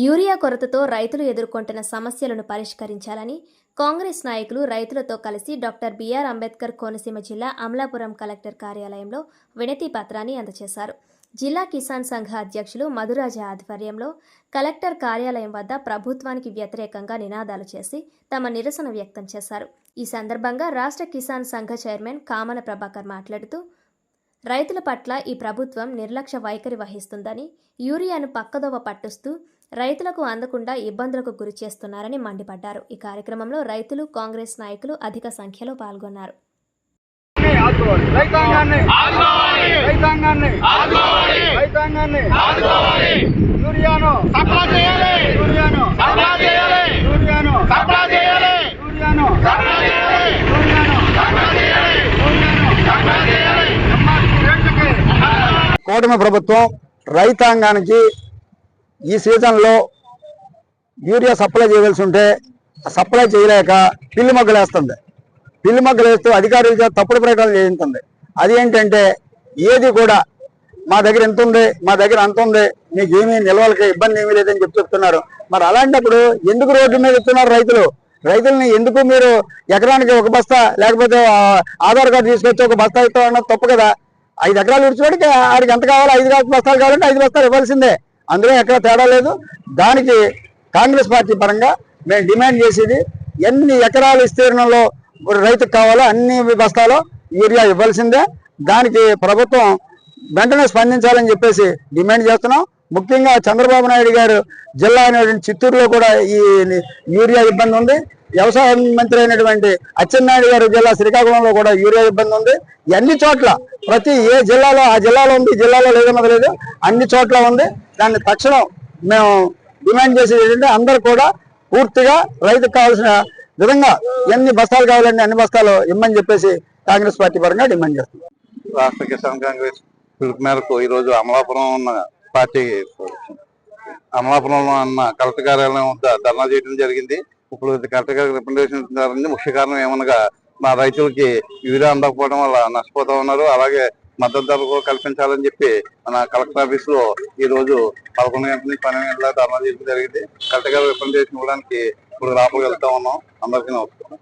Urea కొరతతో రైతులు ఎదుర్కొంటున్న సమస్యలను పరిష్కరించాలని కాంగ్రెస్ నాయకులు రైతులతో కలిసి డాక్టర్ బిఆర్ అంబేద్కర్ కోనసీమ జిల్లా అమలాపురం కలెక్టర్ కార్యాలయంలో వినతి పత్రాన్ని అందజేశారు జిల్లా కిసాన్ సంఘ అధ్యక్షులు మధురాజ ఆధ్వర్యంలో కలెక్టర్ కార్యాలయం వద్ద ప్రభుత్వానికి వ్యతిరేకంగా నినాదాలు చేసి తమ నిరసన వ్యక్తం చేశారు. ఈ సందర్భంగా రాష్ట్ర కిసాన్ సంఘ చైర్మన్ కామన ప్రభాకర్ మాట్లాడుతూ రైతుల పట్ల ఈ ప్రభుత్వం నిర్లక్ష్య వైఖరి వహిస్తుందని యూరియాను పక్కదోవ పట్టుస్తూ రైతులకు అందకుండా ఇబ్బందులకు గురి చేస్తున్నారని మండిపడ్డారు. ఈ కార్యక్రమంలో రైతులు కాంగ్రెస్ నాయకులు అధిక సంఖ్యలో పాల్గొన్నారు. రైతాంగాన్ని రైతాంగాన్ని రైతాంగాన్ని యూరియాను సప్లా చేయాలి యూరియాను సప్లా చేయాలి యూరియాను సప్లా చేయాలి యూరియాను సప్లా చేయాలి యూరియాను సప్లా చేయాలి యూరియాను సప్లా చేయాలి ఎంఆర్పీ రేట్లకి కూటమి ప్రభుత్వం రైతాంగానికి ఈ సీజన్లో యూరియా సప్లై చేయవలసి ఉంటే సప్లై చేయలేక పిల్లి మొగ్గలు వేస్తుంది పిల్లి మొగ్గలు వేస్తూ అధికారుల తప్పుడు ప్రకటనలు చేయించింది. అది ఏంటంటే ఏది కూడా మా దగ్గర ఎంత ఉంది మా దగ్గర అంత ఉంది మీకు ఏమీ నిల్వలకి ఇబ్బంది ఏమీ లేదని చెప్పి చెప్తున్నారు. మరి అలాంటప్పుడు ఎందుకు రోడ్డు మీద ఇస్తున్నారు రైతులు? రైతుల్ని ఎందుకు మీరు ఎకరానికి ఒక బస్తా లేకపోతే ఆధార్ కార్డు తీసుకొచ్చి ఒక బస్తా ఇస్తామన్నది తప్పు కదా? ఐదు ఎకరాలు విడిచిపెడితే ఆడికి ఎంత కావాలో ఐదు బస్తాలు కావాలంటే ఐదు బస్తాలు ఇవ్వాల్సిందే. అందులో ఎక్కడ తేడా లేదు. దానికి కాంగ్రెస్ పార్టీ పరంగా మేము డిమాండ్ చేసేది ఎన్ని ఎకరాల విస్తీర్ణంలో రైతుకు కావాలో అన్ని బస్తాలు యూరియా ఇవ్వాల్సిందే. దానికి ప్రభుత్వం వెంటనే స్పందించాలని చెప్పేసి డిమాండ్ చేస్తున్నాం. ముఖ్యంగా చంద్రబాబు నాయుడు గారు జిల్లా అయినటువంటి చిత్తూరులో కూడా ఈ యూరియా ఇబ్బంది ఉంది. వ్యవసాయ మంత్రి అయినటువంటి అచ్చెన్నాయుడు గారు జిల్లా శ్రీకాకుళంలో కూడా యూరియా ఇబ్బంది ఉంది. అన్ని చోట్ల? ప్రతి ఏ జిల్లాలో ఆ జిల్లాలో ఉంది జిల్లాలో లేదన్నది లేదు. అన్ని చోట్ల ఉంది. దాన్ని తక్షణం మేము డిమాండ్ చేసేది ఏంటంటే అందరు కూడా పూర్తిగా రైతుకు కావాల్సిన విధంగా ఎన్ని బస్తాలు కావాలంటే అన్ని బస్తాలు ఇమ్మని చెప్పేసి కాంగ్రెస్ పార్టీ పరంగా డిమాండ్ చేస్తున్నాం రాష్ట్ర కిసాన్ కాంగ్రెస్ పిలుపు మేరకు ఈ రోజు అమలాపురం ఉన్న పార్టీ అమలాపురంలో ఉన్న కలెక్టర్ కార్యాలయం వద్ద ధర్నా చేయడం జరిగింది. ఇప్పుడు కలెక్టర్ గారికి రిప్రజెంటేషన్ ముఖ్య కారణం ఏమనగా మా రైతులకి యూరియా అందకపోవడం వల్ల నష్టపోతా ఉన్నారు. అలాగే మద్దతు ధర కూడా కల్పించాలని చెప్పి మన కలెక్టర్ ఆఫీస్లో ఈ రోజు పదకొండు గంటల నుంచి పన్నెండు గంటల ధర్నా చేయడం జరిగింది. కలెక్టర్ గారు రిప్రజెంటేషన్ ఇవ్వడానికి ఇప్పుడు లోపలికి వెళ్తా ఉన్నాం. అందరికీ నమస్కారం.